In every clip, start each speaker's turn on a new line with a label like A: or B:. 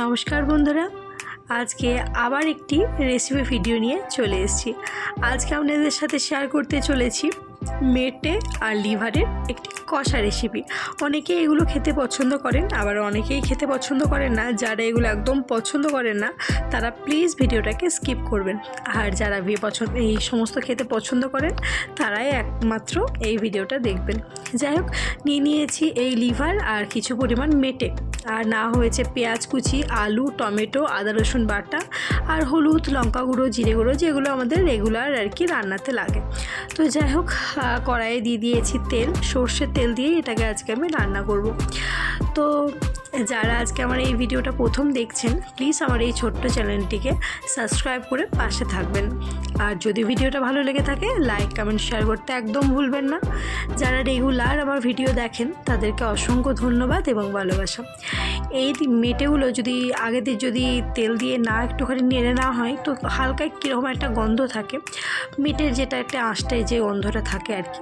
A: নমস্কার বন্ধুরা, আজকে আবার একটি রেসিপি ভিডিও নিয়ে চলে এসেছি। আজকে আপনাদের সাথে শেয়ার করতে চলেছি মেটে আর লিভারের একটি কষা রেসিপি অনেকে এগুলো খেতে পছন্দ করেন, আবার অনেকেই খেতে পছন্দ করেন না। যারা এগুলো একদম পছন্দ করেন না, তারা প্লিজ ভিডিওটাকে স্কিপ করবেন। আর যারা বিয়ে পছন্দ এই সমস্ত খেতে পছন্দ করেন, তারাই একমাত্র এই ভিডিওটা দেখবেন। যাই হোক, নিয়ে নিয়েছি এই লিভার আর কিছু পরিমাণ মেটে। আর না হয়েছে পেঁয়াজ কুচি, আলু, টমেটো, আদা রসুন বাটা আর হলুদ, লঙ্কা গুঁড়ো, জিরে গুঁড়ো, যেগুলো আমাদের রেগুলার আর কি রান্নাতে লাগে। তো যাই হোক কড়াইয়ে দিয়ে দিয়েছি তেল, সর্ষের তেল দিয়ে এটাকে আজকে আমি রান্না করব। তো যারা আজকে আমার এই ভিডিওটা প্রথম দেখছেন প্লিজ আমার এই ছোট্ট চ্যানেলটিকে সাবস্ক্রাইব করে পাশে থাকবেন। আর যদি ভিডিওটা ভালো লেগে থাকে লাইক কমেন্ট শেয়ার করতে একদম ভুলবেন না। যারা রেগুলার আমার ভিডিও দেখেন, তাদেরকে অসংখ্য ধন্যবাদ এবং ভালোবাসা। এই মেটেগুলো যদি আগেদের যদি তেল দিয়ে না একটুখানি নেড়ে নেওয়া হয়, তো হালকা কীরকম একটা গন্ধ থাকে। মেটের যেটা একটা আঁশটায় যে গন্ধটা থাকে আর কি।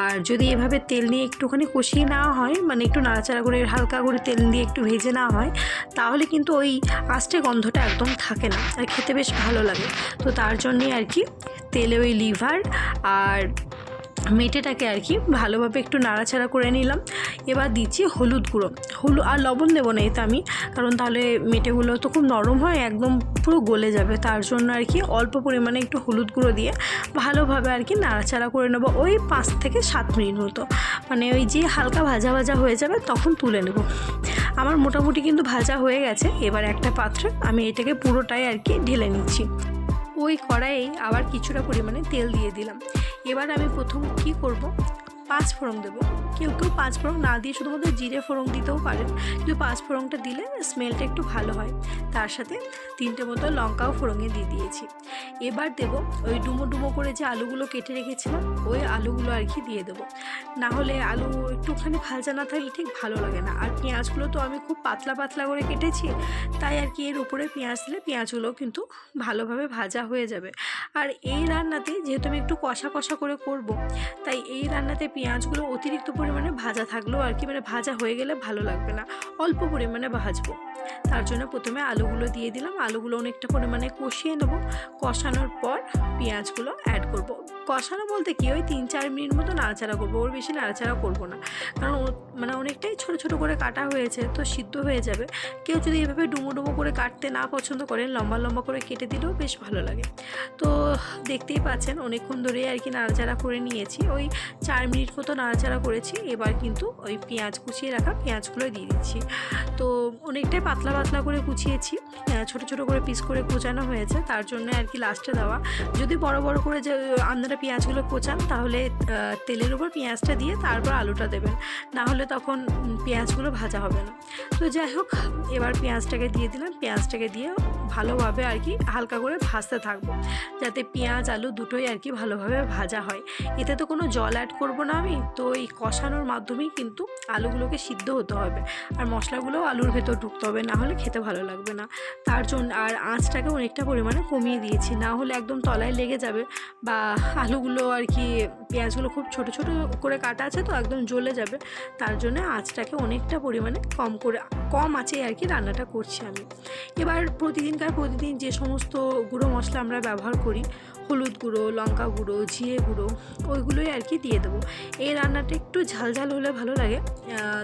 A: আর যদি এভাবে তেল নিয়ে একটুখানি কষিয়ে নেওয়া হয় মানে একটু নাড়াচাড়া করে, হালকা করে তেল দিয়ে একটু ভেজে নেওয়া হয়, তাহলে কিন্তু ওই আঁশটে গন্ধটা একদম থাকে না। আর খেতে বেশ ভালো লাগে। তো তার জন্যেই আর কি, তেলে ওই লিভার আর মেটেটাকে আর কি ভালোভাবে একটু নাড়াচাড়া করে নিলাম। এবার দিচ্ছি হলুদ গুঁড়ো। হলুদ আর লবণ দেবো না এতে আমি, কারণ তাহলে মেটেগুলো তো খুব নরম হয়, একদম পুরো গলে যাবে। তার জন্য আর কি অল্প পরিমাণে একটু হলুদ গুঁড়ো দিয়ে ভালোভাবে আর কি নাড়াচাড়া করে নেব ওই পাঁচ থেকে সাত মিনিট মতো। মানে ওই যে হালকা ভাজা ভাজা হয়ে যাবে তখন তুলে নেব। আমার মোটামুটি কিন্তু ভাজা হয়ে গেছে, এবার একটা পাত্রে আমি এটাকে পুরোটাই আর কি ঢেলে নিচ্ছি। ওই কড়াইয়ে আবার কিছুটা পরিমাণে তেল দিয়ে দিলাম। এবার আমি প্রথম কি করব? পাঁচ ফোড়ন দেবো। কেউ কেউ পাঁচ ফোড়ন না দিয়ে শুধুমাত্র জিরে ফোড়ন দিতেও পারেন। কিন্তু পাঁচ ফোড়নটা দিলে স্মেলটা একটু ভালো হয়। তার সাথে তিনটে মতো লঙ্কাও ফোড়ঙে দিয়ে দিয়েছি। এবার দেব ওই ডুমো ডুমো করে যে আলুগুলো কেটে রেখেছিলাম, ওই আলুগুলো আর কি দিয়ে দেবো। না হলে আলু একটুখানি ভাজা না থাকলে ঠিক ভালো লাগে না। আর পেঁয়াজগুলো তো আমি খুব পাতলা পাতলা করে কেটেছি, তাই আর কি এর উপরে পেঁয়াজ দিলে পেঁয়াজগুলো কিন্তু ভালোভাবে ভাজা হয়ে যাবে। আর এই রান্নাতে যেহেতু আমি একটু কষা কষা করে করব, তাই এই রান্নাতে পেঁয়াজগুলো অতিরিক্ত পরিমাণে ভাজা থাকলেও আর কি মানে ভাজা হয়ে গেলে ভালো লাগবে না। অল্প পরিমাণে ভাজবো। তার জন্য প্রথমে আলুগুলো দিয়ে দিলাম। আলুগুলো অনেকটা পরিমাণে কষিয়ে নেব। কষানোর পর পেঁয়াজগুলো অ্যাড করব। কষানো বলতে কি? ওই তিন চার মিনিট মতো নাড়াচাড়া করব। ওর বেশি নাড়াচাড়া করব না। কারণ মানে অনেকটাই ছোট ছোট করে কাটা হয়েছে তো সিদ্ধ হয়ে যাবে। কেউ যদি এভাবে ডুমো ডুমো করে কাটতে না পছন্দ করেন লম্বা লম্বা করে কেটে দিলেও বেশ ভালো লাগে। তো দেখতেই পাচ্ছেন, অনেকক্ষণ ধরেই আর কি নাড়াচাড়া করে নিয়েছি। ওই চার মিনিট মতো নাড়াচাড়া করেছি। এবার কিন্তু ওই পেঁয়াজ কুচিয়ে রাখা পেঁয়াজগুলো দিয়ে দিচ্ছি। তো অনেকটাই পাতলা পাতলা করে কুচিয়েছি ছোট ছোট করে পিস করে কুচানো হয়েছে। তার জন্য আর কি লাস্টে দেওয়া। যদি বড় বড় করে যে আপনারা পেঁয়াজগুলো কোচান, তাহলে তেলের উপর পেঁয়াজটা দিয়ে তারপর আলুটা দেবেন। না হলে তখন পেঁয়াজগুলো ভাজা হবে না। তো যাই হোক, এবার পেঁয়াজটাকে দিয়ে দিলাম। পেঁয়াজটাকে দিয়ে ভালোভাবে আর কি হালকা করে ভাজতে থাকব। যাতে পেঁয়াজ, আলু দুটোই আর কি ভালোভাবে ভাজা হয়। এতে তো কোনো জল অ্যাড করব না আমি। তো এই কষানোর মাধ্যমেই কিন্তু আলুগুলোকে সিদ্ধ হতে হবে। আর মশলাগুলোও আলুর ভেতর ঢুকতে হবে না হলে খেতে ভালো লাগবে না। তার জন্য আর আঁচটাকে অনেকটা পরিমাণে কমিয়ে দিয়েছি। না হলে একদম তলায় লেগে যাবে বা আলুগুলো আর কি, পেঁয়াজগুলো খুব ছোট ছোট করে কাটা আছে তো একদম জ্বলে যাবে। তার জন্য আঁচটাকে অনেকটা পরিমাণে কম করে, কম আছে আর কি রান্নাটা করছি আমি। এবার প্রতিদিনকার প্রতিদিন যে সমস্ত গুঁড়ো মশলা আমরা ব্যবহার করি, হলুদ গুঁড়ো, লঙ্কা গুঁড়ো, জিরে গুঁড়ো, ওইগুলোই আর কি দিয়ে দেবো। এই রান্নাটা একটু ঝাল ঝাল হলে ভালো লাগে।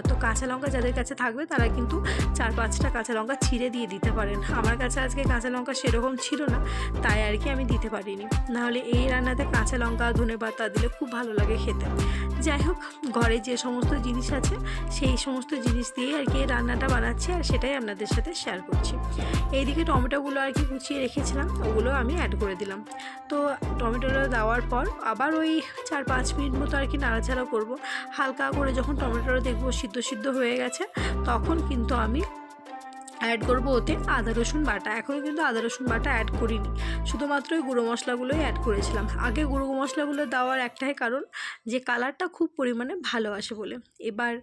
A: তো কাঁচা লঙ্কা যাদের কাছে থাকবে তারা কিন্তু চার পাঁচটা কাঁচা লঙ্কা ছিঁড়ে দিয়ে দিতে পারেন। আমার কাছে আজকে কাঁচা লঙ্কা সেরকম ছিল না, তাই আর কি আমি দিতে পারিনি। নাহলে এই রান্নাতে কাঁচা লঙ্কা ধনে পাতা দিলে খুব ভালো লাগে খেতে। যাই হোক, ঘরে যে সমস্ত জিনিস আছে, সেই সমস্ত জিনিস দিয়ে আর কি রান্নাটা বানাচ্ছি আর সেটাই আপনাদের সাথে শেয়ার করছি। এইদিকে টমেটোগুলো আর কি কুচিয়ে রেখেছিলাম, ওগুলো আমি অ্যাড করে দিলাম। তো টমেটোটা দেওয়ার পর আবার ওই চার পাঁচ মিনিট মতো আর কি নাড়াচাড়া করব। হালকা করে যখন টমেটোটা দেখব সিদ্ধ সিদ্ধ হয়ে গেছে, তখন কিন্তু আমি অ্যাড করব ওতে আদা, রসুন বাটা। এখনও কিন্তু আদা, রসুন বাটা অ্যাড করিনি। শুধুমাত্র ওই গুঁড়ো মশলাগুলোই অ্যাড করেছিলাম। আগে গুঁড়ো মশলাগুলো দেওয়ার একটাই কারণ যে কালারটা খুব পরিমাণে ভালো আসে বলে। এবার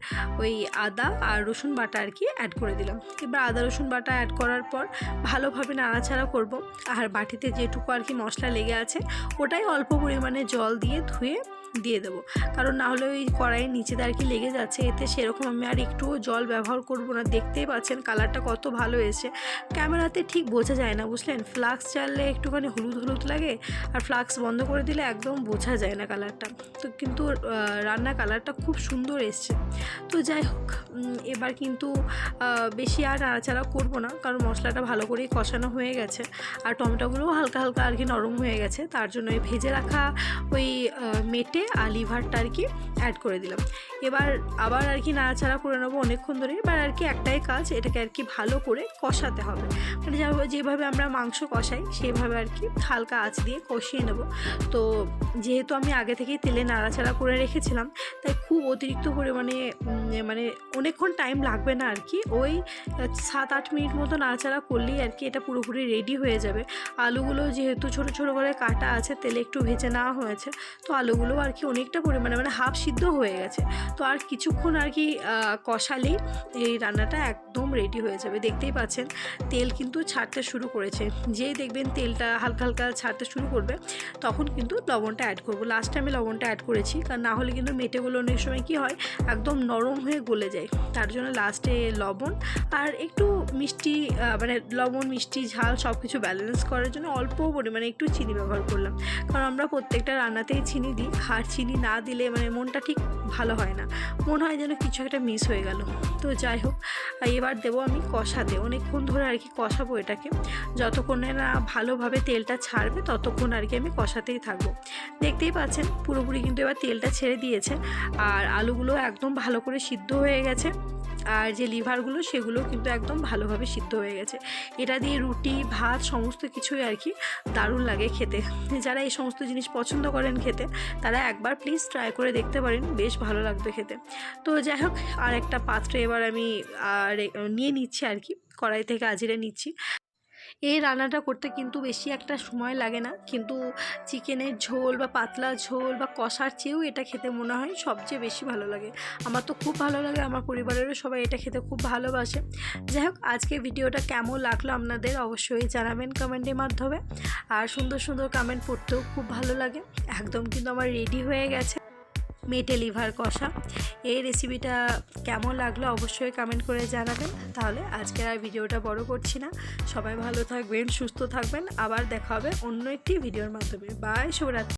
A: ওই আদা আর রসুন বাটা আর কি অ্যাড করে দিলাম। এবার আদা, রসুন বাটা অ্যাড করার পর ভালোভাবে নাড়াচাড়া করব। আর বাটিতে যেটুকু আর কি মশলা লেগে আছে, ওটাই অল্প পরিমাণে জল দিয়ে ধুয়ে দিয়ে দেবো। কারণ না হলে ওই কড়াইয়ের নিচেতে আর কি লেগে যাচ্ছে। এতে সেরকম আমি আর একটুও জল ব্যবহার করব না। দেখতেই পাচ্ছেন কালারটা কত ভালো এসেছে। ক্যামেরাতে ঠিক বোঝা যায় না বুঝলেন? ফ্লাক্স চাললে একটুখানি হলুদ হলুদ লাগে আর ফ্লাক্স বন্ধ করে দিলে একদম বোঝা যায় না কালারটা। তো কিন্তু আহ, রান্নার কালারটা খুব সুন্দর এসছে। তো যাই হোক এবার কিন্তু বেশি আর নাড়াচাড়া করব না। কারণ মশলাটা ভালো করেই কষানো হয়ে গেছে। আর টমেটোগুলোও হালকা হালকা আর কি নরম হয়ে গেছে। তার জন্য ওই ভেজে রাখা ওই মেটে লিভারটা আর কি অ্যাড করে দিলাম। এবার আবার আর কি নাড়াচাড়া করে নেব অনেকক্ষণ ধরে। এবার আর কি একটাই কাজ, এটাকে আর কি ভালো করে কষাতে হবে। মানে যেভাবে আমরা মাংস কষাই, সেভাবে আর কি হালকা আঁচ দিয়ে কষিয়ে নেব। তো যেহেতু আমি আগে থেকেই তেলে নাড়াচাড়া করে রেখেছিলাম, তাই খুব অতিরিক্ত পরিমাণে মানে অনেকক্ষণ টাইম লাগবে না আর কি। ওই সাত আট মিনিট মতো নাড়াচাড়া করলেই আর কি এটা পুরোপুরি রেডি হয়ে যাবে। আলুগুলো যেহেতু ছোট ছোট করে কাটা আছে, তেলে একটু ভেজে নেওয়া হয়েছে, তো আলুগুলো আর কি অনেকটা পরিমাণে মানে হাফ সিদ্ধ হয়ে গেছে। তো আর কিছুক্ষণ আর কি কষালেই এই রান্নাটা একদম রেডি হয়ে যাবে। দেখতেই পাচ্ছেন, তেল কিন্তু ছাড়তে শুরু করেছে। যেই দেখবেন তেলটা হালকা হালকা ছাড়তে শুরু করবে, তখন কিন্তু লবণটা অ্যাড করব। লাস্টে আমি লবণটা অ্যাড করেছি, কারণ না হলে কিন্তু মেটেগুলো অনেক সময় কী হয়, একদম নরম হয়ে গলে যায়। তার জন্য লাস্টে লবণ আর একটু মিষ্টি মানে লবণ, মিষ্টি, ঝাল সব কিছু ব্যালেন্স করার জন্য অল্প পরিমাণে একটু চিনি ব্যবহার করলাম। কারণ আমরা প্রত্যেকটা রান্নাতেই চিনি দিই, আর চিনি না দিলে মানে মনটা ঠিক ভালো হয় না। মনে হয় যেন কিছু একটা মিস হয়ে গেল। তো যাই হোক, এবার দেবো আমি কষাতে। অনেকক্ষণ ধরে আর কি কষাবো এটাকে। যতক্ষণে না ভালোভাবে তেলটা ছাড়বে, ততক্ষণ আর কি আমি কষাতেই থাকব। দেখতেই পাচ্ছেন, পুরোপুরি কিন্তু এবার তেলটা ছেড়ে দিয়েছে। আর আলুগুলো একদম ভালো করে সিদ্ধ হয়ে গেছে। আর যে লিভারগুলো সেগুলো কিন্তু একদম ভালোভাবে সিদ্ধ হয়ে গেছে। এটা দিয়ে রুটি, ভাত, সমস্ত কিছুই আর কি দারুণ লাগে খেতে। যারা এই সমস্ত জিনিস পছন্দ করেন খেতে, তারা একবার প্লিজ ট্রাই করে দেখতে পারেন, বেশ ভালো লাগবে খেতে। তো যাই হোক আর একটা পাত্রে এবার আমি আর নিয়ে নিচ্ছি আর কি, কড়াই থেকে আজিরে নিচ্ছি। এই রান্নাটা করতে কিন্তু বেশি একটা সময় লাগে না। কিন্তু চিকেনের ঝোল বা পাতলা ঝোল বা কষার চেয়েও এটা খেতে মনে হয় সবচেয়ে বেশি ভালো লাগে। আমার তো খুব ভালো লাগে, আমার পরিবারেরও সবাই এটা খেতে খুব ভালোবাসে। যাই হোক আজকে ভিডিওটা কেমন লাগল আপনাদের অবশ্যই জানাবেন কমেন্টের মাধ্যমে। আর সুন্দর সুন্দর কমেন্ট পড়তেও খুব ভালো লাগে। একদম কিন্তু আমার রেডি হয়ে গেছে। মেটে লিভার কষা। এই রেসিপিটা কেমন লাগল অবশ্যই কমেন্ট করে জানাবেন। তাহলে আজকের আর ভিডিওটা বড় করছি না। সবাই ভালো থাকবেন, সুস্থ থাকবেন। আবার দেখা হবে অন্য একটি ভিডিওর মাধ্যমে। বাই শুভরাত্রি।